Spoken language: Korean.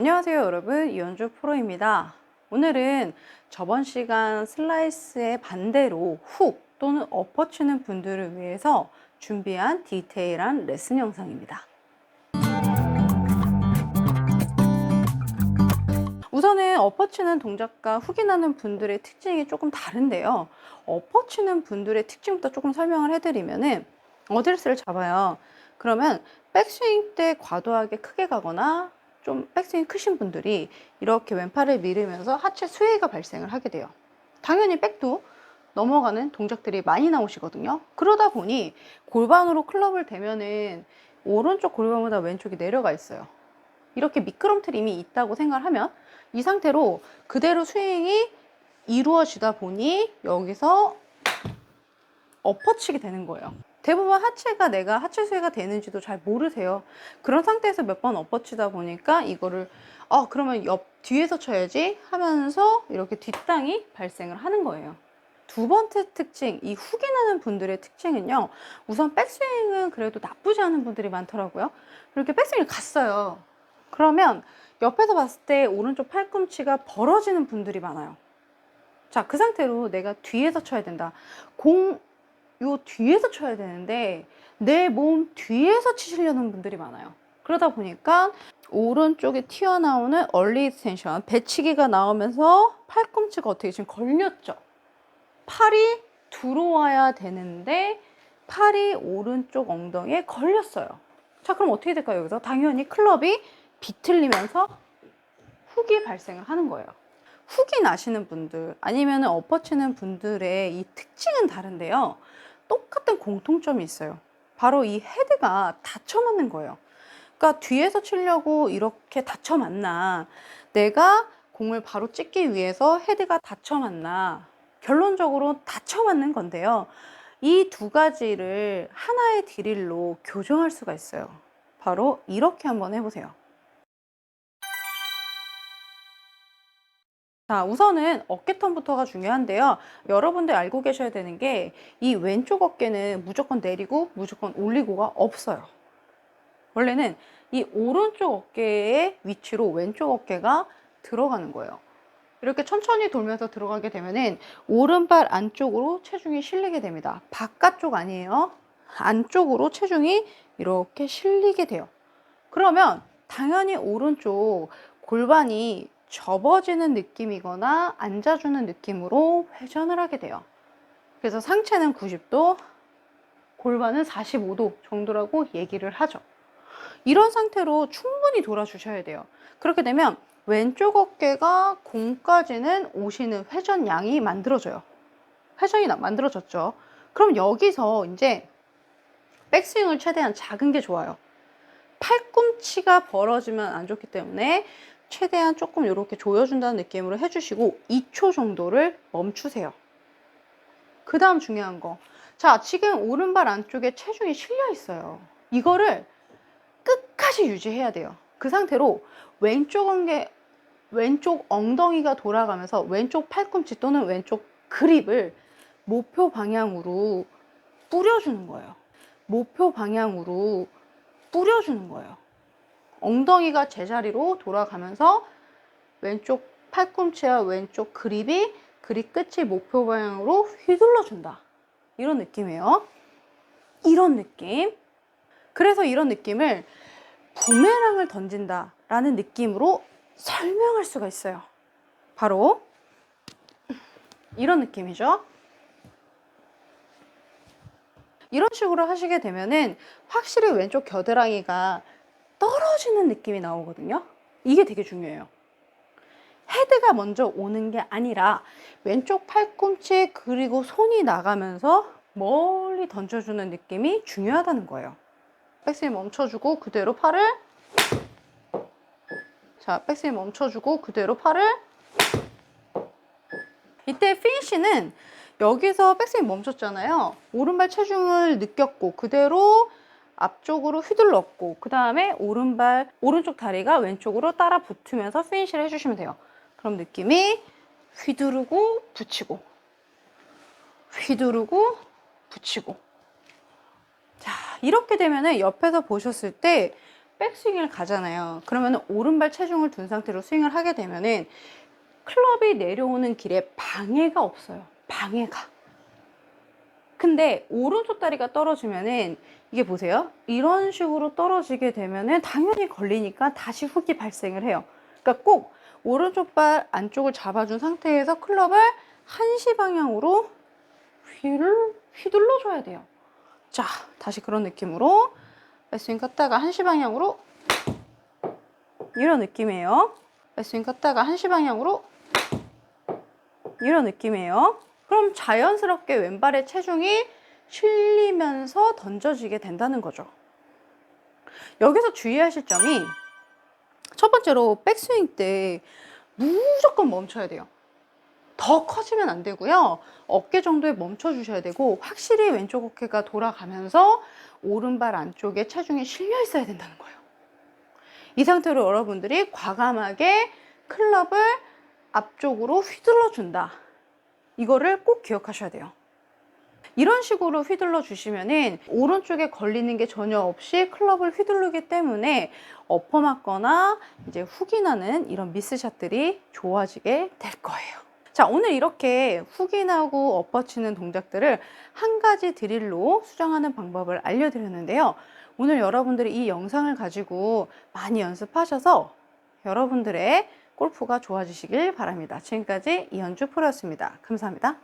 안녕하세요 여러분. 이현주 프로입니다. 오늘은 저번 시간 슬라이스의 반대로 훅 또는 엎어치는 분들을 위해서 준비한 디테일한 레슨 영상입니다. 우선은 엎어치는 동작과 훅이 나는 분들의 특징이 조금 다른데요. 엎어치는 분들의 특징부터 조금 설명을 해드리면은 어드레스를 잡아요. 그러면 백스윙 때 과도하게 크게 가거나 좀 백스윙 크신 분들이 이렇게 왼팔을 밀으면서 하체 수혜가 발생을 하게 돼요. 당연히 백도 넘어가는 동작들이 많이 나오시거든요. 그러다 보니 골반으로 클럽을 대면은 오른쪽 골반보다 왼쪽이 내려가 있어요. 이렇게 미끄럼틀임이 있다고 생각을 하면 이 상태로 그대로 스윙이 이루어지다 보니 여기서 엎어치게 되는 거예요. 대부분 하체가 내가 하체 수혜가 되는지도 잘 모르세요. 그런 상태에서 몇 번 엎어치다 보니까 이거를 어 그러면 옆 뒤에서 쳐야지 하면서 이렇게 뒷땅이 발생을 하는 거예요. 두 번째 특징, 이 훅이 나는 분들의 특징은요. 우선 백스윙은 그래도 나쁘지 않은 분들이 많더라고요. 이렇게 백스윙을 갔어요. 그러면 옆에서 봤을 때 오른쪽 팔꿈치가 벌어지는 분들이 많아요. 자, 그 상태로 내가 뒤에서 쳐야 된다. 공, 요 뒤에서 쳐야 되는데 내 몸 뒤에서 치시려는 분들이 많아요. 그러다 보니까 오른쪽에 튀어나오는 얼리 익스텐션 배치기가 나오면서 팔꿈치가 어떻게 지금 걸렸죠. 팔이 들어와야 되는데 팔이 오른쪽 엉덩이에 걸렸어요. 자, 그럼 어떻게 될까요? 여기서 당연히 클럽이 비틀리면서 훅이 발생을 하는 거예요. 훅이 나시는 분들 아니면 엎어치는 분들의 이 특징은 다른데요. 똑같은 공통점이 있어요. 바로 이 헤드가 닫혀 맞는 거예요. 그러니까 뒤에서 치려고 이렇게 닫혀 맞나, 내가 공을 바로 찍기 위해서 헤드가 닫혀 맞나, 결론적으로 닫혀 맞는 건데요. 이 두 가지를 하나의 드릴로 교정할 수가 있어요. 바로 이렇게 한번 해보세요. 자, 우선은 어깨턴부터가 중요한데요. 여러분들 알고 계셔야 되는 게 이 왼쪽 어깨는 무조건 내리고 무조건 올리고가 없어요. 원래는 이 오른쪽 어깨의 위치로 왼쪽 어깨가 들어가는 거예요. 이렇게 천천히 돌면서 들어가게 되면은 오른발 안쪽으로 체중이 실리게 됩니다. 바깥쪽 아니에요. 안쪽으로 체중이 이렇게 실리게 돼요. 그러면 당연히 오른쪽 골반이 접어지는 느낌이거나 앉아주는 느낌으로 회전을 하게 돼요. 그래서 상체는 90도, 골반은 45도 정도라고 얘기를 하죠. 이런 상태로 충분히 돌아주셔야 돼요. 그렇게 되면 왼쪽 어깨가 공까지는 오시는 회전 양이 만들어져요. 회전이 나- 만들어졌죠. 그럼 여기서 이제 백스윙을 최대한 작은 게 좋아요. 팔꿈치가 벌어지면 안 좋기 때문에 최대한 조금 이렇게 조여준다는 느낌으로 해주시고 2초 정도를 멈추세요. 그 다음 중요한 거. 자, 지금 오른발 안쪽에 체중이 실려 있어요. 이거를 끝까지 유지해야 돼요. 그 상태로 왼쪽 엉덩이, 왼쪽 엉덩이가 돌아가면서 왼쪽 팔꿈치 또는 왼쪽 그립을 목표 방향으로 뿌려주는 거예요. 목표 방향으로 뿌려주는 거예요. 엉덩이가 제자리로 돌아가면서 왼쪽 팔꿈치와 왼쪽 그립이 그립 끝이 목표 방향으로 휘둘러 준다. 이런 느낌이에요. 이런 느낌. 그래서 이런 느낌을 부메랑을 던진다 라는 느낌으로 설명할 수가 있어요. 바로 이런 느낌이죠. 이런 식으로 하시게 되면은 확실히 왼쪽 겨드랑이가 떨어지는 느낌이 나오거든요. 이게 되게 중요해요. 헤드가 먼저 오는 게 아니라 왼쪽 팔꿈치 그리고 손이 나가면서 멀리 던져주는 느낌이 중요하다는 거예요. 백스윙 멈춰주고 그대로 팔을 자 백스윙 멈춰주고 그대로 팔을 이때 피니쉬는 여기서 백스윙 멈췄잖아요. 오른발 체중을 느꼈고 그대로 앞쪽으로 휘둘렀고 그 다음에 오른발 오른쪽 다리가 왼쪽으로 따라 붙으면서 피니쉬를 해주시면 돼요. 그럼 느낌이 휘두르고 붙이고 휘두르고 붙이고 자 이렇게 되면은 옆에서 보셨을 때 백스윙을 가잖아요. 그러면 오른발 체중을 둔 상태로 스윙을 하게 되면은 클럽이 내려오는 길에 방해가 없어요. 방해가. 근데 오른쪽 다리가 떨어지면은 이게 보세요. 이런 식으로 떨어지게 되면은 당연히 걸리니까 다시 훅이 발생을 해요. 그러니까 꼭 오른쪽 발 안쪽을 잡아준 상태에서 클럽을 한시 방향으로 휘를 휘둘러 줘야 돼요. 자, 다시 그런 느낌으로 백스윙 갔다가 한시 방향으로 이런 느낌이에요. 백스윙 갔다가 한시 방향으로 이런 느낌이에요. 그럼 자연스럽게 왼발의 체중이 실리면서 던져지게 된다는 거죠. 여기서 주의하실 점이 첫 번째로 백스윙 때 무조건 멈춰야 돼요. 더 커지면 안 되고요. 어깨 정도에 멈춰 주셔야 되고 확실히 왼쪽 어깨가 돌아가면서 오른발 안쪽에 체중이 실려 있어야 된다는 거예요. 이 상태로 여러분들이 과감하게 클럽을 앞쪽으로 휘둘러 준다. 이거를 꼭 기억하셔야 돼요. 이런 식으로 휘둘러 주시면은 오른쪽에 걸리는 게 전혀 없이 클럽을 휘두르기 때문에 엎어 맞거나 이제 훅이 나는 이런 미스샷들이 좋아지게 될 거예요. 자, 오늘 이렇게 훅이 나고 엎어치는 동작들을 한 가지 드릴로 수정하는 방법을 알려드렸는데요. 오늘 여러분들이 이 영상을 가지고 많이 연습하셔서 여러분들의 골프가 좋아지시길 바랍니다. 지금까지 이현주 프로였습니다. 감사합니다.